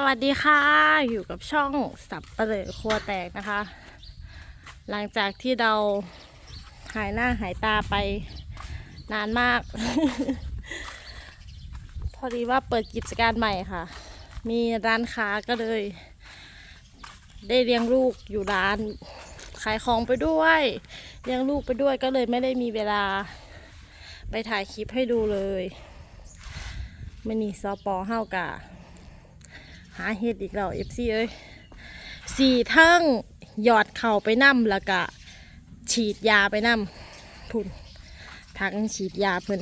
สวัสดีค่ะ อยู่กับช่องสับเปลือครัวแตกนะคะ หลังจากที่เราหายหน้าหายตาไปนานมาก พอดีว่าเปิดกิจการใหม่ค่ะ มีร้านค้าก็เลย ได้เลี้ยงลูกอยู่ร้าน ขายของไปด้วยเลี้ยงลูกไปด้วยก็เลยไม่ได้มีเวลาไปถ่ายคลิปให้ดูเลยไม่นี่ซอปอเฮากะ หาเห็ดอีกแล้วเอฟซีเอ้ยสี่เทั้งหยอดเข่าไปน้ำแล้วก็ฉีดยาไปน้ำพุ่นทั้งฉีดยาเพิ่น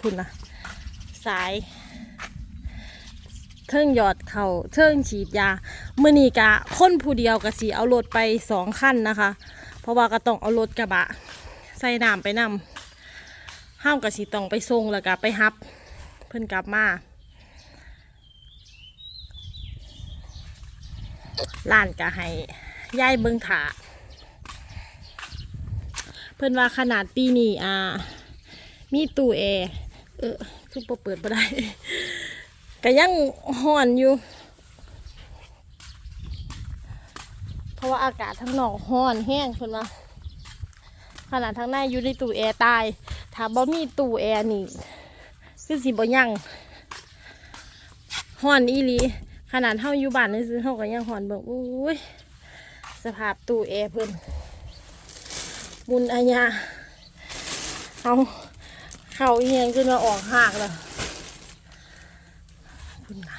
พุ่นนะสายเทิงหยอดเข่าเทิงฉีดยาเมื่อนี้กะคนผู้เดียวกะสีเอารถไปสองขั้นนะคะ เพราะว่าก็ต้องเอารถกระบะ ใส่น้ำไปนำห้ามกะสีต้องไปส่งแล้วก็ไปฮับ เพิ่นกลับมาล้านก็ให้ยายเบิงถาเพิ่นว่าขนาดปีนี้อ่า มีตู้แอร์เออทุบเปิดบ่ได้ก็ยังห่อนอยู่ เพราะว่าอากาศทั้งนอกห่อนแห้งเพิ่นว่าขนาดทั้งในอยู่ในตู้แอร์ตาย ถ้าบ่มีตู้แอร์นี่ คือสิบ่ยังห่อนอีลีขนาดเฮาอยู่บ้านนี่ซื้อเฮาก็ยังห่อนเบิ่งอุ้ยสภาพตู้แอร์เพิ่นบุญอาญาเอาเข้าเอียงขึ้นมาออกหากแล้วคุณนะ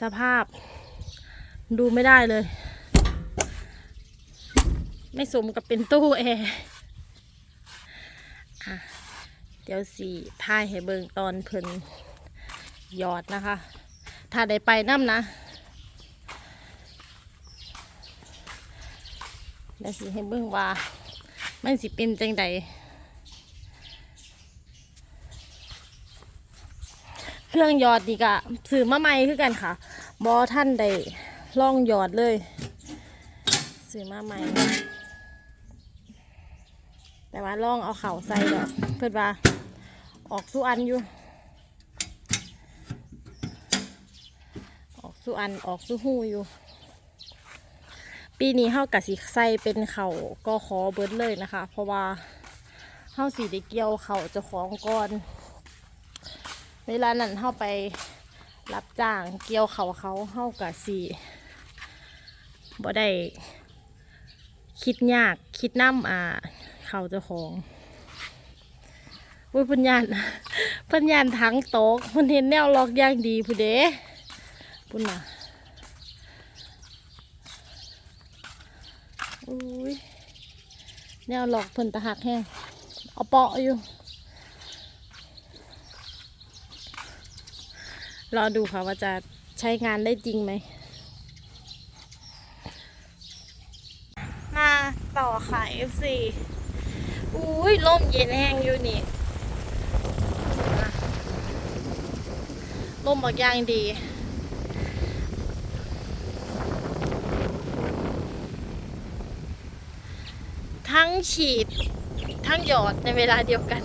สภาพ ดูไม่ได้เลย ไม่สมกับเป็นตู้แอร์อะ เดี๋ยวสีพายให้เบิงตอนเพิ่นหยอดนะคะ ถ้าได้ไปน้ำนะเดี๋ยวสีให้เบิงว่ามันสิเป็นจังใดเครื่องหยอดดีกะสื่อมาใหม่คือกันค่ะบอท่านได้ล่องหยอดเลยสื่อมาใหม่ แต่ว่าล่องเอาเข่าใส่ดอกเพื่อว่า ออกสู้อันอยู่ ออกสู้อันออกสู้หูอยู่ ปีนี้เฮากะสิใส่เป็นเขาก็ขอเบิดเลยนะคะ เพราะว่าเฮาสีได้เกี่ยวเขาจ้าของก่อน เวลานั้นเฮาไปรับจ้างเกี่ยวเขาเขาเฮากะสีบ่ได้คิดยากคิดน้ำอ่าเขาจ้าของ อุ้ยพันยานพันยานทั้งต๊ะเพันเห็นแนวล็อกอย่างดีผู้เด้ปุ่นน่ะอุ้ยแนวล็อกเพิ่นตะหักแห้งเอาเปาะอยู่ รอดูค่ะว่าจะใช้งานได้จริงไหม มาต่อค่ะ FC อุ้ยลมเย็นแห้งอยู่นี่มา ลมบอกย่างดี ทั้งฉีด ทั้งหยอดในเวลาเดียวกัน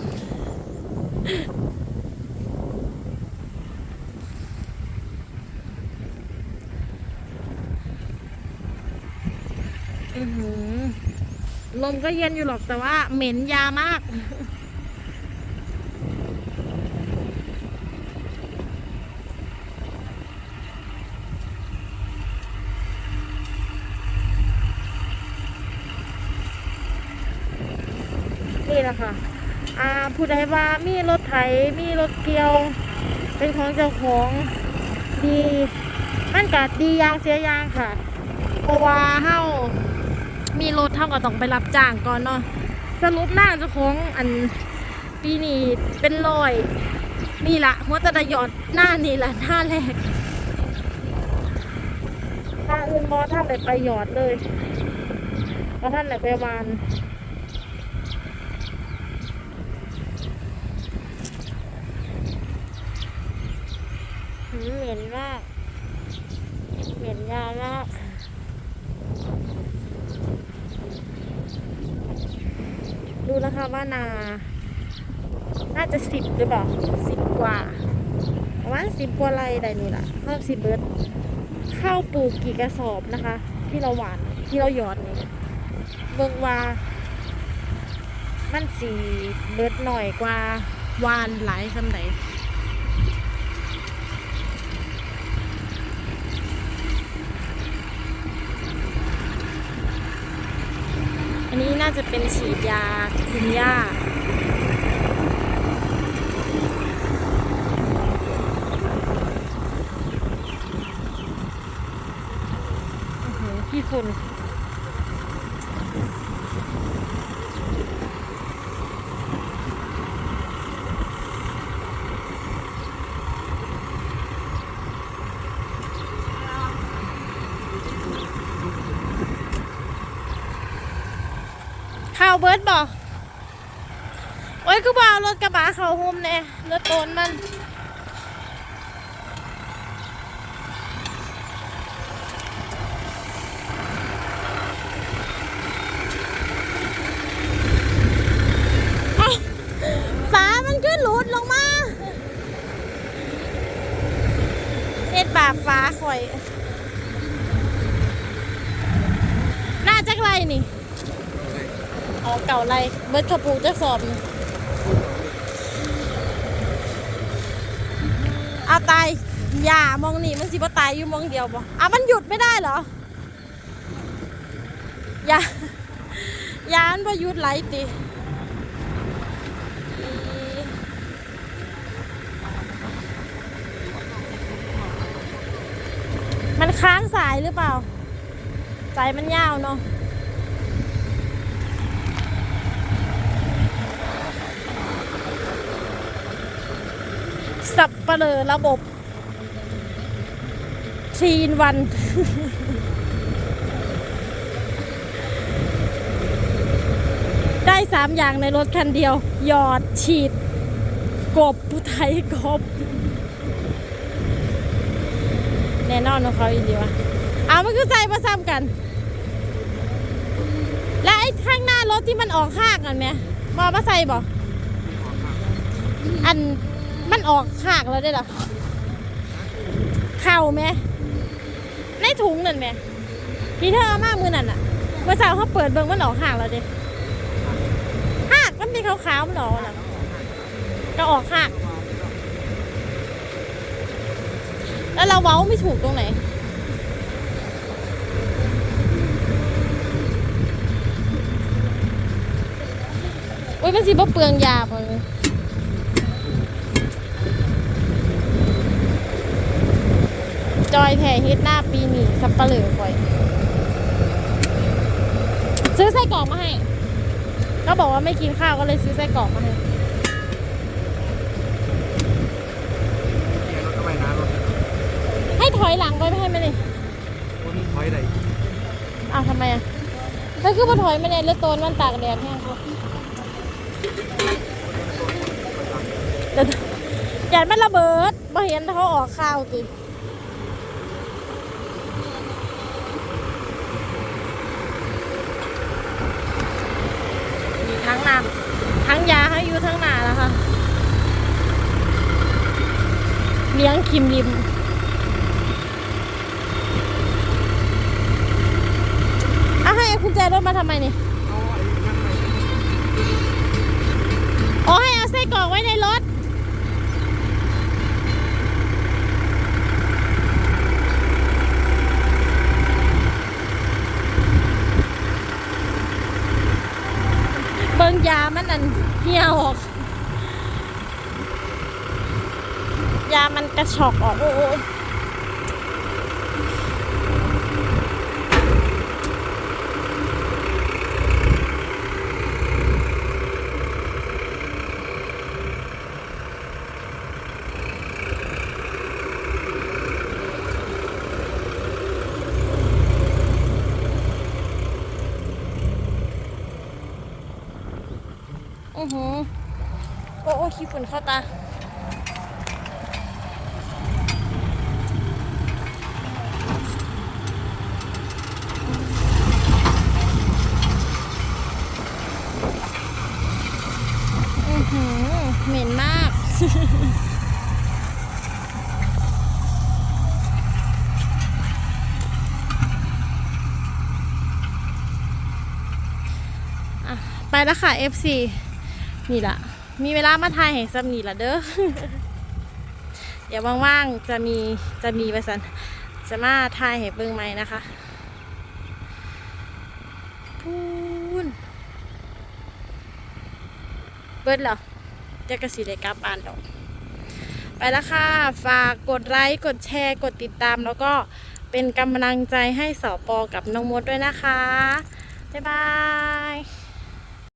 อือหือลมก็เย็นอยู่หรอกแต่ว่าเหม็นยามาก ละค่ะ อ่าผู้ใดว่ามีรถไถมีรถเกี่ยว เป็นของเจ้าของดีมันกัดดียางเสียยางค่ะเพราะว่าเฮามีรถเท่ากับต้องไปรับจ้างก่อนเนาะสรุปหน้าเจ้าของอันปีนี้เป็นรอยนี่ละหัวตะดยอดหน้านี่แหละหน้าแรกหน้าอื่นบอท่านไหนไปหยอดเลยบอท่านไหนไปวานหืมเหม็นมาก เหม็นยามาก ดูนะคะ ว่านา น่าจะสิบหรือเปล่าสิบกว่าเพมาณสิบกว่าไรใดนี่แหละเริ่มสิเบิร์ดข้าวปลูกกี่กระสอบนะคะ ที่เราหวานที่เราหยอดนี่เบิ่งว่า มันสีเบิดหน่อยกว่าวานหลายสำไหนอันนี้น่าจะเป็นฉีดยาคุมหญ้าอื้อหือพี่ฝุ่น เบิร์ดบอกโอ้ยคือบ่เอารถกระบะเขาหุ้มแน่รถโตนมันเอ้ามันก็หลุดลงมาเฮ็ดบาปฟ้าข่อย น่าจักไรนี่ เอาเก่าไรเบิดกระปูจักสอบนี่เอาตายอย่ามองนี่มันสิบ่ตายอยู่มองเดียวบ่อะมันหยุดไม่ได้เหรออย่าอย่าอันบ่หยุดไหลติมันค้างสายหรือเปล่า สายมันยาวเนาะ สับเปลอระบบทีนวัน ได้สามอย่างในรถคันเดียว หยอดฉีด กบผู้ไทยกบ แน่นอนของเขาอีกดีวะเอามันคือใจมาซ้ำกัน และไอ้ข้างหน้ารถที่มันออกข้างกันไหมบอมาใส่บ่อัน มันออกขางแล้วได้หรอเข่าไหมในถุงนั่นไหมที่เธอเอามามือนั่นอะเมื่อเช้าเขาเปิดเบิ่งมันออกขางแล้วเด้ขางมันเป็นขาวๆมันออกน่ะก็ออกขางแล้วเราเว้าไม่ถูกตรงไหนอุ้ยมันสิบ่เปลืองยาบ่เลย อยแผ่เฮ็ดหน้าปีนี้สับปะเหลือก่อย ซื้อไส้กรอกมาให้ก็บอกว่าไม่กินข้าวก็เลยซื้อไส้กรอกมาให้ให้ถอยหลังไปไม่ให้ไหมนี่คนถอยได้อ้าวทำไมอะถ้าคือบ่ถอยไม่ได้เลือดโตนมันตากแดดแห้งกูเดี๋ยวแดดมันระเบิดบ่เห็นเขาออกข้าวสิ ทั้งน้ำทั้งยาให้งยูทั้งหนาแล้วค่ะเลี้ยงคิมริมเอาให้คุณแจรถมาทำไมนี่อ๋อให้เอาไส้กรอกไว้ในรถ เบิ่งยามันอัน เหี่ยวออกยามันกระชอกออกโอ้ อือหือโอ้โอ้ขี้ฝุ่นเข้าตาเหม็นมาก ไปแล้วค่ะ FC นี่ละมีเวลามาถ่ายให้ซ้ำนี่ละเด้อ เดี๋ยวว่างๆจะมีจะมีไปสันจะมาถ่ายให้เบิ่งไหมนะคะพูนเบิดเหรอจะกระสีได้กลับบ้านดอกไปแล้วค่ะ ฝากกดไลค์กดแชร์ กดติดตาม แล้วก็เป็นกำลังใจให้สอปอกับน้องมดด้วยนะคะ บ๊ายบาย